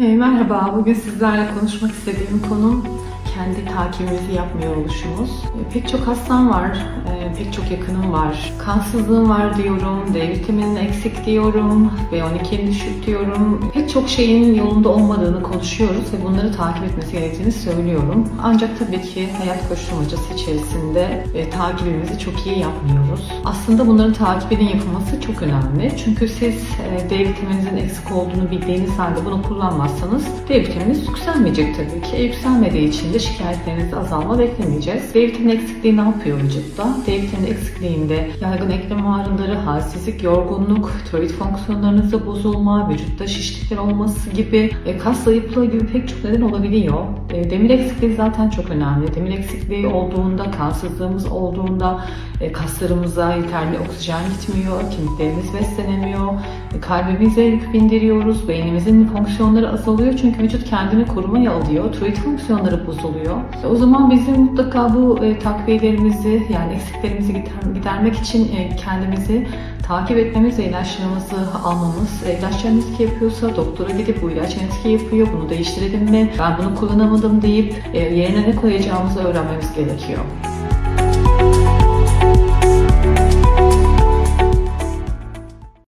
E, merhaba, bugün sizlerle konuşmak istediğim konu kendi takibimizi yapmıyor oluşumuz. E, pek çok hastam var, e, pek çok yakınım var. Kansızlığım var diyorum, D vitamininin eksik diyorum, B12'nin düşük diyorum. Pek çok şeyin yolunda olmadığını konuşuyoruz ve bunları takip etmesi gerektiğini söylüyorum. Ancak tabii ki hayat koşturmacası içerisinde e, takibimizi çok iyi yapmıyoruz. Aslında bunların takibinin yapılması çok önemli. Çünkü siz e, D vitamininizin eksik olduğunu bildiğiniz halde bunu kullanmazsanız D vitamininiz yükselmeyecek tabii ki. E, yükselmediği için de şikayetlerinizde azalma beklemeyeceğiz. D vitamini eksikliği ne yapıyor vücutta? D vitamini eksikliğinde yaygın eklem ağrıları, halsizlik, yorgunluk, tiroid fonksiyonlarınızda bozulma, vücutta şişlikler olması gibi, e, kas zayıflığı gibi pek çok neden olabiliyor. E, demir eksikliği zaten çok önemli. Demir eksikliği olduğunda, kansızlığımız olduğunda e, kaslarımıza yeterli oksijen gitmiyor, kemiklerimiz beslenemiyor, kalbimize yük bindiriyoruz, beynimizin fonksiyonları azalıyor çünkü vücut kendini korumaya alıyor, tiroid fonksiyonları bozuluyor. O zaman bizim mutlaka bu takviyelerimizi yani eksiklerimizi gider- gidermek için kendimizi takip etmemiz ve ilaçlarımızı almamız. E, ilaçlarımız etki yapıyorsa doktora gidip bu ilaç etki yapıyor, bunu değiştirelim mi, ben bunu kullanamadım deyip e, yerine ne koyacağımızı öğrenmemiz gerekiyor.